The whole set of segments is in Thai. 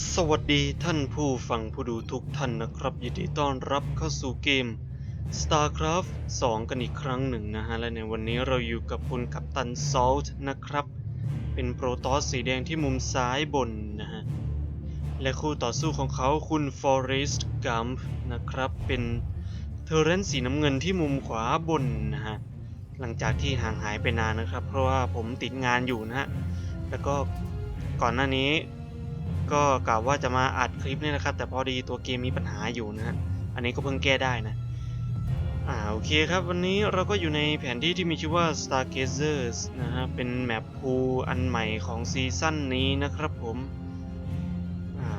สวัสดีท่านผู้ฟังผู้ดูทุกท่านนะครับยินดีต้อนรับเข้าสู่เกม StarCraft 2 กันอีกครั้งหนึ่งนะฮะ และในวันนี้เราอยู่กับคุณกัปตันซอลต์นะครับ เป็นโปรตอสสีแดงที่มุมซ้ายบนนะฮะ และคู่ต่อสู้ของเขาคุณ Forest Gump นะครับ เป็นเทอร์เรนสีน้ำเงินที่มุมขวาบนนะฮะ หลังจากที่ห่างหายไปนานนะครับ เพราะว่าผมติดงานอยู่นะฮะ แล้วก็ก่อนหน้านี้ ก็กล่าวว่าจะมาอัดคลิปนี่นะครับ แต่พอดีตัวเกมมีปัญหาอยู่นะฮะอันนี้ก็เพิ่งแก้ได้นะอ่าโอเคครับ วันนี้เราก็อยู่ในแผนที่ที่มีชื่อว่า Stargazers นะฮะเป็นแมปพูอันใหม่ของซีซั่นนี้นะครับผมอ่า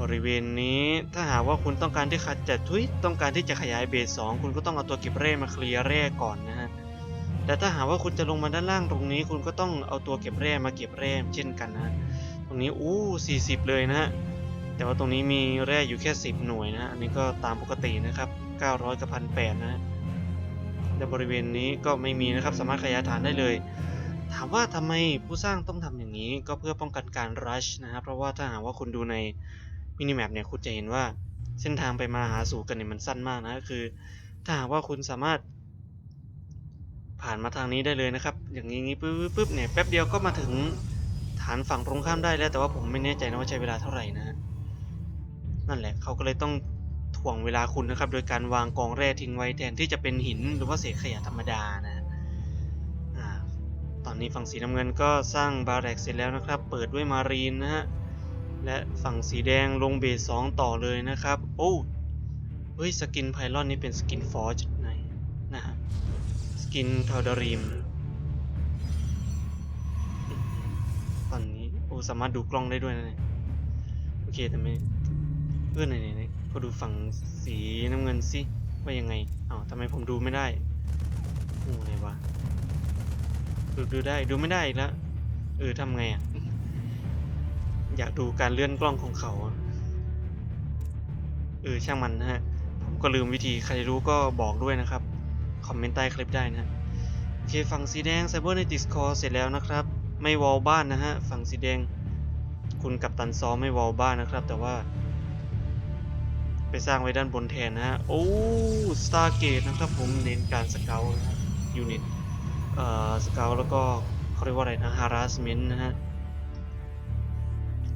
บริเวณนี้ถ้าหากว่าคุณต้องการที่จะจะทุยต้องการที่จะขยายเบส2คุณก็ต้องเอาตัวเก็บแร่มาเคลียร์แร่ก่อนนะฮะแต่ถ้าหากว่าคุณจะลงมาด้านล่างตรงนี้ คุณก็ต้องเอาตัวเก็บแร่มาเก็บแร่เช่นกันนะ รงนี้อู้40 เลยนะฮะ แต่ว่าตรงนี้มีแร่อยู่แค่ 10 หน่วยนะฮะ อันนี้ก็ตามปกตินะครับ 900 กับ1,800นะฮะและบริเวณนี้ก็ไม่มีนะครับ สามารถขยายฐานได้เลย ถามว่าทำไมผู้สร้างต้องทำอย่างนี้ ก็เพื่อป้องกันการรัชนะครับ เพราะว่าถ้าหากว่าคุณดูในมินิแมปเนี่ย คุณจะเห็นว่าเส้นทางไปมาหาสู่กันเนี่ยมันสั้นมากนะคือ ถ้าหากว่าคุณสามารถผ่านมาทางนี้ได้เลยนะครับ อย่างนี้งี้ปึ๊บปึ๊บปึ๊บเนี่ยแป๊บเดียวก็มาถึง ฐานฝั่งตรงข้ามได้แล้ว แต่ว่าผมไม่แน่ใจนะว่าใช้เวลาเท่าไหร่นะ นั่นแหละเขาก็เลยต้องถ่วงเวลาคุณนะครับ โดยการวางกองแร่ทิ้งไว้แทนที่จะเป็นหินหรือว่าเศษขยะธรรมดานะตอนนี้ฝั่งสีน้ำเงินก็สร้างบาแรกเสร็จแล้วนะครับ เปิดด้วยมารีนนะฮะ และฝั่งสีแดงลงเบสสองต่อเลยนะครับ โอ้เฮ้ยสกินไพลอนนี่เป็นสกินฟอร์จไหนนะฮะ สกินทาวดารีม สามารถดูกล้องได้ด้วยนะเนี่ยโอเคแต่ไม่เพื่อนไหนไหนๆก็ดูฝั่งสีน้ำเงินสิว่ายังไงอ้าวทำไมผมดูไม่ได้โอ้ไหนวะดูดูได้ดูไม่ได้อีกแล้วเออทำไงอะ อยากดูการเลื่อนกล้องของเขาเออช่างมันนะฮะ ผมก็ลืมวิธีใครรู้ก็บอกด้วยนะครับ คอมเมนต์ใต้คลิปได้นะฮะโอเคฝั่งสีแดง Cybernetics Core เสร็จแล้วนะครับ ไม่วอลบ้านนะฮะ ฝั่งสีแดง คุณกับตันซอไม่วอลบ้านนะครับ แต่ว่า ไปสร้างไว้ด้านบนแทนนะฮะ โอ้ Stargate นะครับผมเน้นการสเกลยูนิตเอ่อสเกลแล้วก็เขาเรียกว่าอะไรนะ harassment นะฮะ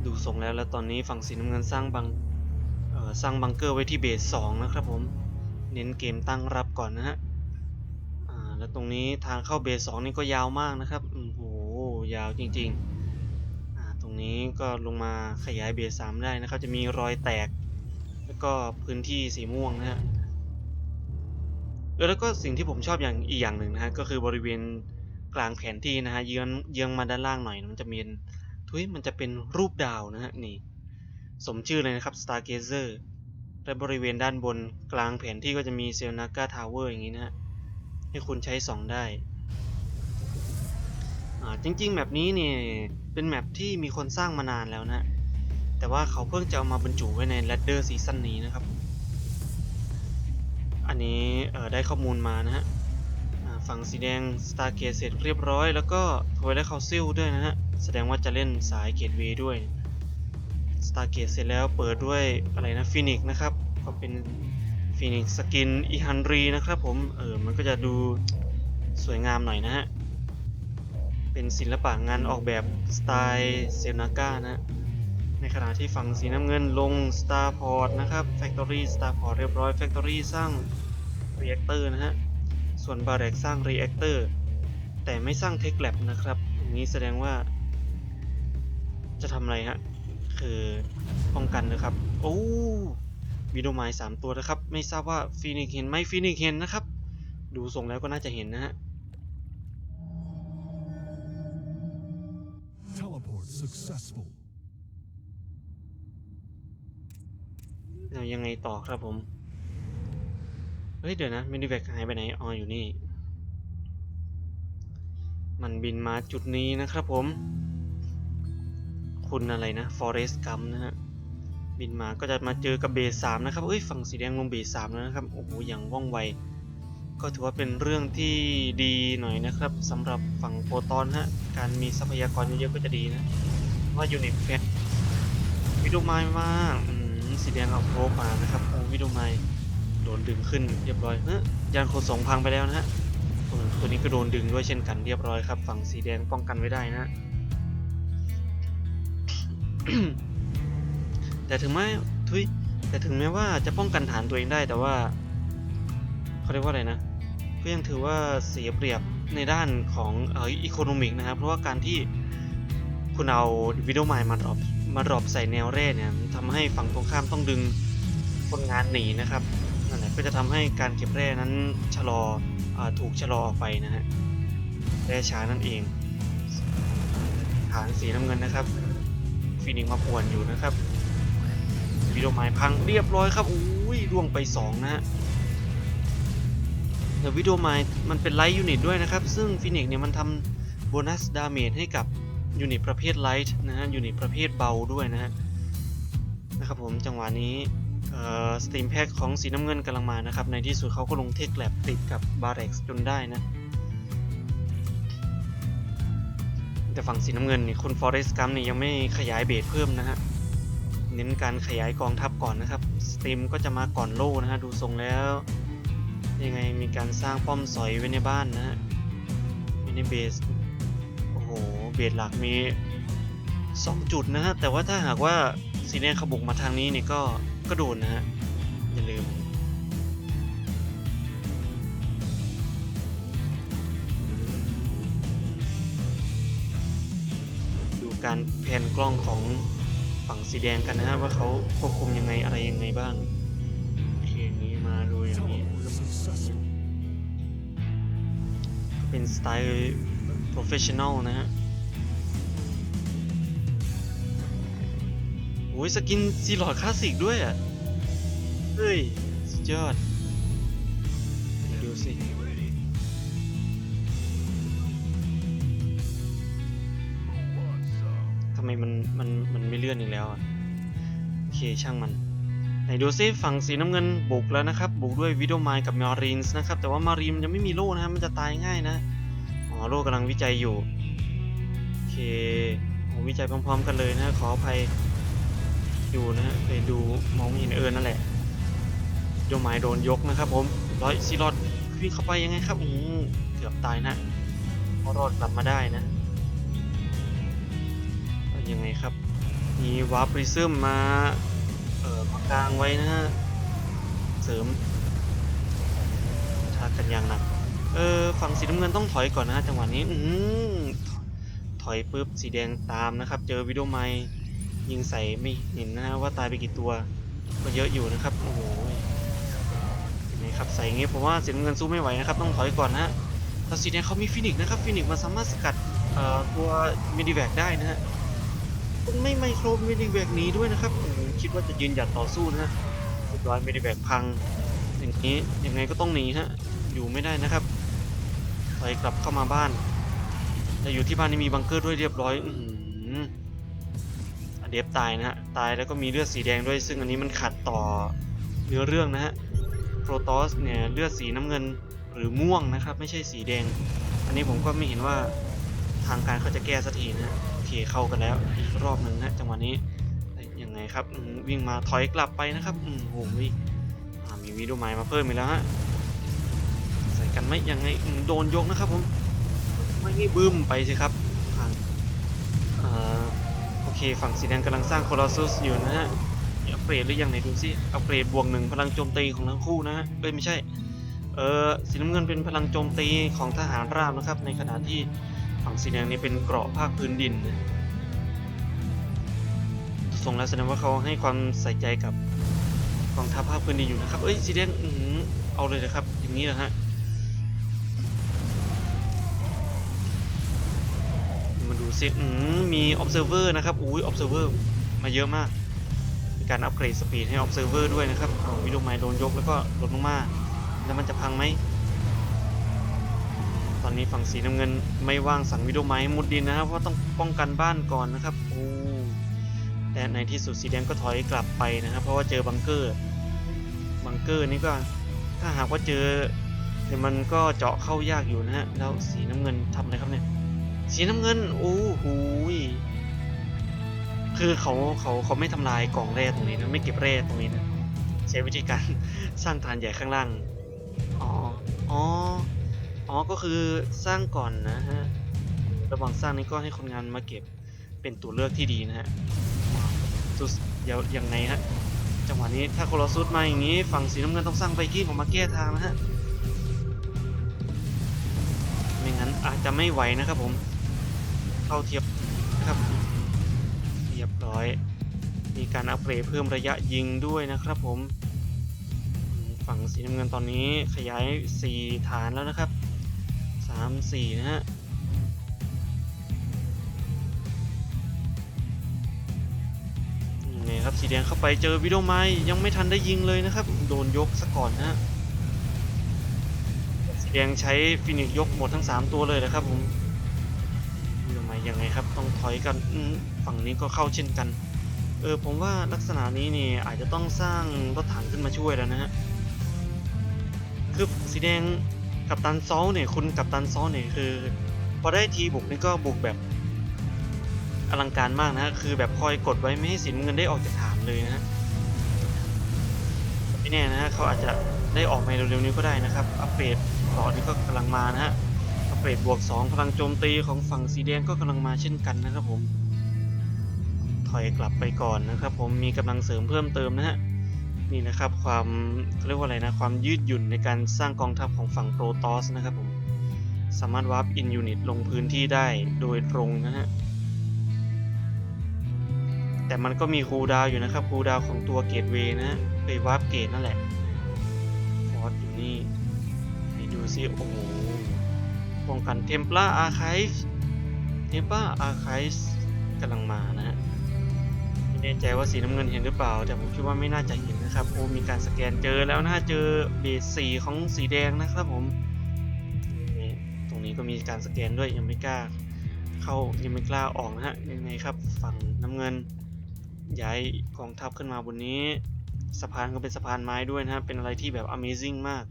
ดูทรงแล้วแล้วตอนนี้ฝั่งสีน้ำเงินสร้างบังสร้างบังเกอร์ไว้ที่เบส2นะครับผม เน้นเกมตั้งรับก่อนนะฮะแล้วตรงนี้ทางเข้าเบสสองนี่ก็ยาวมากนะครับโอ้โห ยาวจริงๆ ตรงนี้ก็ลงมาขยายเบสสามได้นะครับ จะมีรอยแตก แล้วก็พื้นที่สีม่วงนะฮะแล้วก็สิ่งที่ผมชอบอย่างอีกอย่างหนึ่งนะฮะก็คือบริเวณกลางแผนที่นะฮะเยื้องเยื้องมาด้านล่างหน่อย มันจะมีทุยมันจะเป็นรูปดาวนะฮะนี่ สมชื่อเลยนะครับ Stargazer และบริเวณด้านบนกลางแผนที่ก็จะมีเซลนาก้าทาวเวอร์อย่างนี้นะฮะให้คุณใช้สองได้ อ่าจริงๆแบบนี้เนี่ยเป็นแมปที่มีคนสร้างมานานแล้วนะแต่ว่าเขาเพิ่งจะเอามาบรรจุไว้ใน Ladder ซีซั่นนี้นะครับ อันนี้ได้ข้อมูลมานะฮะฝั่งสีแดง Stargate เสร็จเรียบร้อย แล้วก็ทว i และคาซิลด้วยนะฮะ แสดงว่าจะเล่นสายเกตเวด้วย Stargate เสร็จแล้วเปิดด้วยอะไรนะ Phoenix นะครับ ก็เป็นฟีนิกสกินอีฮันรีนะครับผม เออ มันก็จะดูสวยงามหน่อยนะฮะ เป็นศิลปะงานออกแบบสไตล์เซลนาก้านะฮะในขณะที่ฝั่งสีน้ำเงินลง Starport นะครับ Factory Starport เรียบร้อย Factory สร้าง Reactor นะฮะ ส่วนบาร์เรกสร้าง Reactor แต่ไม่สร้าง Tech Lab นะครับอย่างนี้แสดงว่า จะทำอะไรฮะ คือป้องกันนะครับ โอ้วิดีโอไมล์สามตัวนะครับ ไม่ทราบว่าฟีนิกเห็นไหมฟีนิกเห็นนะครับ ดูทรงแล้วก็น่าจะเห็นนะฮะ successful. เรายังไงต่อครับผม เฮ้ย เดี๋ยวนะมินิแวกหายไปไหนอ๋ออยู่นี่ มันบินมาจุดนี้นะครับผม คุณอะไรนะ forest gum นะฮะ บินมาก็จะมาเจอกับเบสสามนะครับเอ้ย ฝั่งสีแดงลงเบสสามแล้วนะครับ โอ้โหอย่างว่องไว ก็ถือว่าเป็นเรื่องที่ดีหน่อยนะครับสำหรับฝั่งโปรตอนฮะการมีทรัพยากรเยอะๆก็จะดีนะว่ายูนิตเพชรวิดีโอไมมาอืมสีแดงเอาโครมานะครับโอ้วิดีโอไมโดนดึงขึ้นเรียบร้อยเฮ้ยยานโคสงพังไปแล้วนะฮะตัวนี้ก็โดนดึงด้วยเช่นกันเรียบร้อยครับฝั่งสีแดงป้องกันไว้ได้นะฮะแต่ถึงแม้ทุยแต่ถึงแม้ว่าจะป้องกันฐานตัวเองได้แต่ว่าเขาเรียกว่าอะไรนะ ก็ยังถือว่าเสียเปรียบในด้านของเอออีโคโนมิกนะครับ เพราะว่าการที่คุณเอาวิดีโอไมล์มาดรอปมาดรอปใส่แนวแร่เนี่ยทำให้ฝั่งตรงข้ามต้องดึงคนงานหนีนะครับนั่นแหละก็จะทำให้การเก็บแร่นั้นชะลออถูกชะลอออกไปนะฮะแร่ช้านั่นเองฐานสีน้ำเงินนะครับฟินิกมาป่วนอยู่นะครับวิดีโอไมล์พังเรียบร้อยครับอุ้ยร่วงไปสองนะฮะ แต่วิดีโอไมล์มันเป็นไลท์ยูนิตด้วยนะครับ ซึ่งฟินิกเนี่ยมันทำโบนัสดาเมจให้กับยูนิตประเภทไลท์นะฮะยูนิตประเภทเบาด้วยนะฮะนะครับผมจังหวะนี้สตรีมแพ็กของสีน้ำเงินกำลังมานะครับ ในที่สุดเขาก็ลงเทคแลบติดกับบาร์เร็กซ์จนได้นะ แต่ฝั่งสีน้ำเงินนี่คุณฟอเรสต์กัมนี่ยังไม่ขยายเบสเพิ่มนะฮะ เน้นการขยายกองทัพก่อนนะครับ สตรีมก็จะมาก่อนโล่นะฮะ ดูทรงแล้ว ยังไงมีการสร้างป้อมสอยไว้ในบ้านนะฮะไว้ในเบส โอ้โห เบสหลักมี 2 จุดนะฮะ แต่ว่าถ้าหากว่าสีแดงขบุกมาทางนี้เนี่ยก็ก็โดนนะฮะ อย่าลืม ดูการแผนกล้องของฝั่งสีแดงกันนะฮะ ว่าเขาควบคุมยังไงอะไรยังไงบ้าง ยเป็นสไตล์ professional นะฮะโอ้ยสกินซีลอดคลาสสิกด้วยอะ เฮ้ย สุดยอด ดูดูสิทำไมมัน มัน มันไม่เลื่อนอีกแล้วอะ โอเค ช่างมัน ไหนดูซิฝั่งสีน้ำเงินบุกแล้วนะครับบุกด้วยวิดโอไมล์กับมารีนส์นะครับแต่ว่ามารีนมันยังไม่มีโล่นะมันจะตายง่ายนะอ๋อโล่กำลังวิจัยอยู่โอเคโอ้วิจัยพร้อม ๆ กันเลยนะขออภัยอยู่นะฮะไปดูมองเห็นเอิญนั่นแหละวิดโอไมล์โดนยกนะครับผมร้อยซีรอดวิ่งเข้าไปยังไงครับโอ้เกือบตายนะพอรอดกลับมาได้นะยังไงครับมีวาร์ปริซึมมา อมากลางไว้นะฮะ เสริมชาร์จกันอย่างหนัก เออ ฝั่งสีน้ำเงินต้องถอยก่อนนะฮะจังหวะนี้ อืถอยปุ๊บ สีแดงตามนะครับ เจอวิดีโอไมยิงใส่ไม่เห็นนะฮะว่าตายไปกี่ตัว ก็เยอะอยู่นะครับ โอ้โหเห็นครับใส่อย่างงี้ผมว่าสีน้ำเงินสู้ไม่ไหวนะครับ ต้องถอยก่อนนะฮะแต่สีแดงเขามีฟินิกนะครับฟินิกมันสามารถสกัดเอ่อตัวมิดิแวกได้นะฮะไม่ไมโครมินิแวกหนี้ด้วยนะครับ คิดว่าจะยืนหยัดต่อสู้นะฮะเรียบร้อยมินิแวกพัง อย่างนี้ยังไงก็ต้องหนีฮะอยู่ไม่ได้นะครับไปกลับเข้ามาบ้านแต่อยู่ที่บ้านนี่มีบังเกอร์ด้วยเรียบร้อยอือเดฟตายนะฮะตายแล้วก็มีเลือดสีแดงด้วย ซึ่งอันนี้มันขัดต่อเนื้อเรื่องนะฮะโปรตอสเนี่ยเลือดสีน้ำเงินหรือม่วงนะครับ ไม่ใช่สีแดง อันนี้ผมก็ไม่เห็นว่าทางการเขาจะแก้สักทีนะฮะโอเคเข้ากันแล้วอีกรอบหนึ่งนะจังหวะนี้ ยังไงครับวิ่งมาถอยกลับไปนะครับอืมโอ้โหมี่มีวีดีโอไมล์มาเพิ่มอีกแล้วฮะใส่กันไหมยังไงอืมโดนยกนะครับผมไม่นี่บึ้มไปสิครับผ่านอ่าโอเคฝั่งสีแดงกำลังสร้างโคลอสซุสอยู่นะฮะอัปเกรดหรือยังไหนดูสิอัปเกรดบวกหนึ่งพลังโจมตีของทั้งคู่นะฮะเอ้ยไม่ใช่เออสีน้ำเงินเป็นพลังโจมตีของทหารราบนะครับ ในขณะที่ฝั่งสีแดงนี่เป็นเกราะภาคพื้นดินนะ ทรงแล้วแสดงว่าเขาให้ความใส่ใจกับกองทัพภาคพื้นดินอยู่นะครับ เอ้ยสีแดงอือเอาเลยนะครับ อย่างนี้นะฮะมาดูซิอืมมี observer นะครับ อุ้ย observer มาเยอะมากมีการอัปเกรดสปีดให้ observer ด้วยนะครับเอาวิดีโอไมล์โดนยกแล้วก็ลดลงมาแล้วมันจะพังไหม ตอนนี้ฝั่งสีน้ำเงินไม่ว่างสั่งวิดีโอไม้มุดดินนะครับ เพราะต้องป้องกันบ้านก่อนนะครับ โอ้ แต่ในที่สุดสีแดงก็ถอยกลับไปนะครับ เพราะว่าเจอบังเกอร์บังเกอร์นี่ก็ถ้าหากว่าเจอเดี๋ยวมันก็เจาะเข้ายากอยู่นะฮะแล้วสีน้ำเงินทำอะไรครับเนี่ยสีน้ำเงินโอ้โหยคือเขาเขาเขาไม่ทำลายกล่องแร่ตรงนี้นะไม่เก็บแร่ตรงนี้นะใช้วิธีการสร้างฐานใหญ่ข้างล่างอ๋ออ๋ออ๋อก็คือสร้างก่อนนะฮะระหว่างสร้างนี้ก็ให้คนงานมาเก็บเป็นตัวเลือกที่ดีนะฮะ ซุสเดี๋ยวยังไงฮะจังหวะนี้ถ้าโคลอซุสมาอย่างนี้ ฝั่งสีน้ำเงินต้องสร้างไฟกิ้งออกมาแก้ทางนะฮะไม่งั้นอาจจะไม่ไหวนะครับผมเข้าเทียบนะครับเรียบร้อย มีการอัปเกรดเพิ่มระยะยิงด้วยนะครับผมอืมฝั่งสีน้ำเงินตอนนี้ขยาย 4 ฐานแล้วนะครับ 3 4 นะฮะ ครับ สีแดงเข้าไปเจอวิดโอไม้ยังไม่ทันได้ยิงเลยนะครับ โดนยกซะก่อนนะฮะสีแดงใช้ฟินิกซ์ยกหมดทั้ง 3 ตัวเลยนะครับผมวิดโอไม้ยังไงครับ ต้องถอยกันฝั่งนี้ก็เข้าเช่นกัน เออผมว่าลักษณะนี้นี่อาจจะต้องสร้างรถถังขึ้นมาช่วยแล้วนะฮะคือสีแดงกับตันซอลเนี่ยคุณกับตันซอลเนี่ยคือพอได้ทีบุกนี่ก็บุกแบบ อลังการมากนะฮะคือแบบคอยกดไว้ไม่ให้สีน้ำเงินได้ออกจากฐานเลยนะฮะไม่แน่นะฮะเขาอาจจะได้ออกมาเร็วๆนี้ก็ได้นะครับ อัปเกรดต่อนี้ก็กำลังมานะฮะ อัปเกรดบวก 2 พลังโจมตีของฝั่งสีแดงก็กำลังมาเช่นกันนะครับผม ถอยกลับไปก่อนนะครับ ผม มีกำลังเสริมเพิ่มเติมนะฮะ นี่นะครับความเรียกว่าอะไรนะ ความยืดหยุ่นในการสร้างกองทัพของฝั่งโปรตอสนะครับผม สามารถวาร์ปอินยูนิตลงพื้นที่ได้โดยตรงนะฮะ แต่มันก็มีคูลดาวอยู่นะครับคูลดาวของตัวเกตเวย์นะฮะไปวาร์ปเกตนั่นแหละฟอร์สอยู่นี่ไปดูซิโอ้โหป้องกันเทม p ล a อาร์ค v ฟเทม p ล a อาร์ค v ฟกำลังมานะฮะไม่แน่ใจว่าสีน้ำเงินเห็นหรือเปล่า แต่ผมคิดว่าไม่น่าจะเห็นนะครับโอ้มีการสแกนเจอแล้วนะเจอเบสสีของสีแดงนะครับผมตรงนี้ก็มีการสแกนด้วยยังไม่กล้าเข้ายังไม่กล้าออกนะฮะยังไงครับฝั่งน้ำเงิน ย้ายกองทัพขึ้นมาบนนี้ สะพานก็เป็นสะพานไม้ด้วยนะฮะ เป็นอะไรที่แบบ Amazing มาก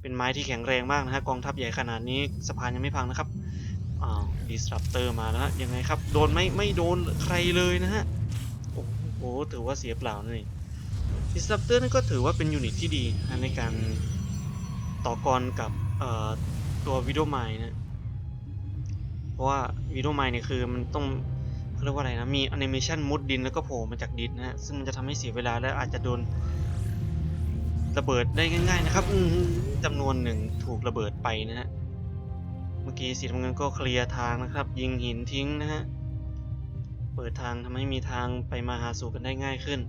เป็นไม้ที่แข็งแรงมากนะฮะ กองทัพใหญ่ขนาดนี้สะพานยังไม่พังนะครับ อ้าว Disruptor มาแล้วฮะ ยังไงครับ โดนไม่ไม่โดนใครเลยนะฮะ โอ้โห ถือว่าเสียเปล่าเลย Disruptor นั่นก็ถือว่าเป็นยูนิตที่ดีนในการต่อกรกับตัววิดโอไมนะ เพราะว่าวิดโอไมเนี่ยคือมันต้อง เขาเรียกว่าอะไรนะ มีแอนิเมชันมุดดินแล้วก็โผล่มาจากดินนะฮะ ซึ่งมันจะทำให้เสียเวลาและอาจจะโดนระเบิดได้ง่าย ๆ นะครับอื้อหือจำนวนหนึ่งถูกระเบิดไปนะฮะ เมื่อกี้สีน้ำเงินก็เคลียร์ทางนะครับ ยิงหินทิ้งนะฮะ เปิดทางทำให้มีทางไปมาหาสู่กันได้ง่ายขึ้น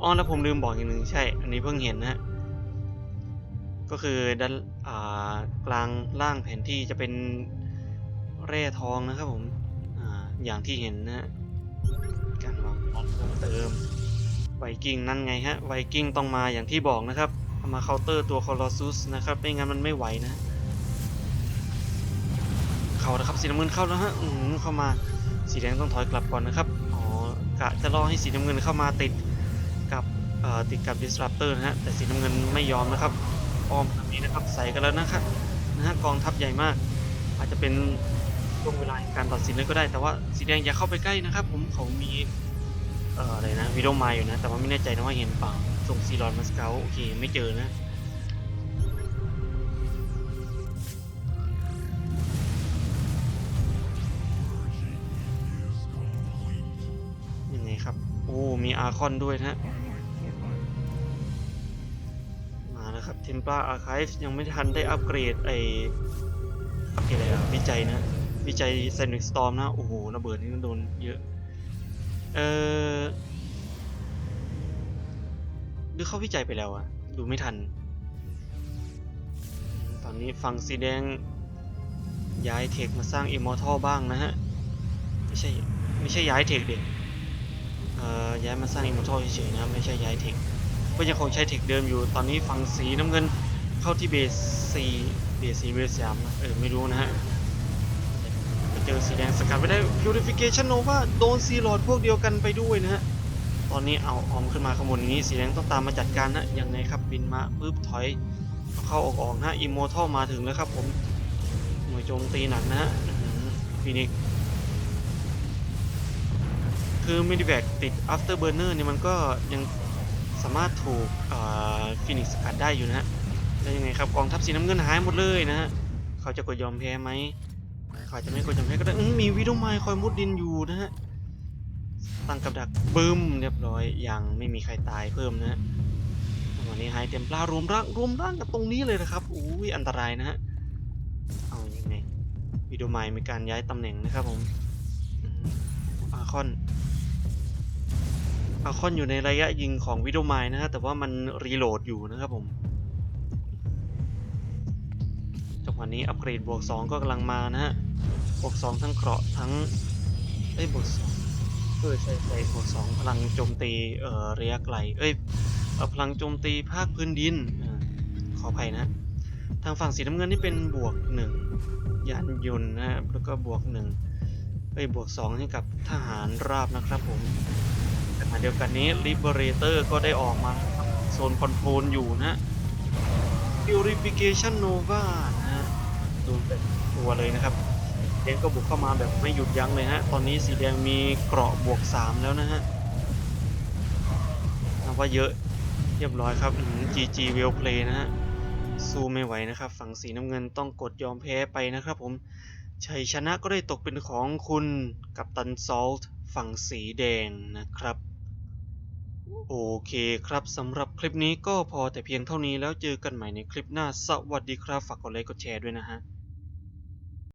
อ๋อแล้วผมลืมบอกอย่างหนึ่งใช่ อันนี้เพิ่งเห็นนะฮะ ก็คือด้านกลางล่างแผนที่จะเป็นแร่ทองนะครับผม อย่างที่เห็นนะการวางพล็อตเพิ่มเติมไวกิ้งนั่นไงฮะไวกิ้งต้องมาอย่างที่บอกนะครับมาเคาน์เตอร์ตัวคอลอซุสนะครับไม่งั้นมันไม่ไหวนะ เข้าแล้วครับสีน้ำเงินเข้าแล้วฮะอืมเข้ามาสีแดงต้องถอยกลับก่อนนะครับอ๋อกะจะรอให้สีน้ำเงินเข้ามาติดกับเอ่อติดกับ disruptor นะฮะแต่สีน้ำเงินไม่ยอมนะครับอ้อมทางนี้นะครับใส่กันแล้วนะครับนะฮะกองทัพใหญ่มาก อาจจะเป็น วงเวลาแห่งการตัดสินเลยก็ได้ แต่ว่าสีแดงอย่าเข้าไปใกล้นะครับ ผมเขามีเอ่ออะไรนะวิดโอมาอยู่นะ แต่ว่าไม่แน่ใจนะว่าเห็นเปล่าส่งซีรอนมาสเกลโอเคไม่เจอนะยังไงครับ โอ้มีอาคอนด้วยนะมาแล้วครับ Templar Archive ยังไม่ทันได้อัปเกรดไออัปเกรดอะไรอะวิจัยนะ วิจัย Sonic Storm นะ โอ้โห ระเบิดนี่โดนเยอะ เออหรือเขาวิจัยไปแล้วอะดูไม่ทัน ตอนนี้ฝั่งสีแดง ย้ายเทคมาสร้าง Immortal บ้างนะฮะ ไม่ใช่ ไม่ใช่ย้ายเทคเด็กเอ่อย้ายมาสร้างอิมมอร์ทัลเฉยๆนะ ไม่ใช่ย้ายเทคก็ยังคงใช้เทคเดิมอยู่ ตอนนี้ฝั่งสีน้ำเงินเข้าที่เบสซีเบสซีเบสสามเออ ไม่รู้นะฮะ เจอสีแดงสกัดไปได้ Purification Nova โดนซีลอดพวกเดียวกันไปด้วยนะฮะ ตอนนี้เอาออมขึ้นมาข้างบนอย่างนี้ สีแดงต้องตามมาจัดการนะยังไงครับบินมาปึ๊บถอย เข้าออกออกนะอิมมอร์ทัลมาถึงแล้วครับผมหน่วยโจมตีหนักนะฮะฟินิกคือมิดิแบกติด after burner เนี่ยมันก็ยังสามารถถูกฟินิกสกัดได้อยู่นะฮะแล้วยังไงครับกองทัพสีน้ำเงินหายหมดเลยนะฮะ เขาจะกดยอมแพ้ไหม ขอจะไม่กดยอมแพ้ก็ได้มีวิดโอไมคอยมุดดินอยู่นะฮะตั้งกับดักบึ้มเรียบร้อยยังไม่มีใครตายเพิ่มนะฮะวันนี้ไฮเทมปลารวมร่างรวมร่างกับตรงนี้เลยนะครับอุ้ยอันตรายนะฮะเอายังไงวิดโอไมมีการย้ายตำแหน่งนะครับผมอาคอนอาคอนอยู่ในระยะยิงของวิดโอไมล์นะฮะแต่ว่ามันรีโหลดอยู่นะครับผม วะนี้อัปเกรดบวก 2 ก็กำลังมานะฮะ บวก 2 ทั้งเคราะห์ทั้งเอ้ยบวก2เออใช่ใช่บวก 2 พลังโจมตีเอ่อระยะไกลเอ้ยเอ่อพลังโจมตีภาคพื้นดินอขออภัยนะ ทางฝั่งสีน้ำเงินนี่เป็นบวก 1ยานยนต์นะฮะแล้วก็บวก 1เอ้ยบวก 2 ให้กับทหารราบนะครับผมขณะเดียวกันนี้ Liberator ก็ได้ออกมาโซนคอนโทรลอยู่นะ Purification Nova น ดนเป็นตัวเลยนะครับเดนก็บุกเข้ามาแบบไม่หยุดยั้งเลยฮะ ตอนนี้สีแดงมีเกราะบวก 3 แล้วนะฮะนับว่าเยอะเรียบร้อยครับ GG Well Play นะฮะ สู้ไม่ไหวนะครับ ฝั่งสีน้ำเงินต้องกดยอมแพ้ไปนะครับผม ชัยชนะก็ได้ตกเป็นของคุณกับตันซอลต์ฝั่งสีแดงนะครับ โอเคครับสำหรับคลิปนี้ก็พอแต่เพียงเท่านี้แล้วเจอกันใหม่ในคลิปหน้า สวัสดีครับ ฝากกดไลค์กดแชร์ด้วยนะฮะ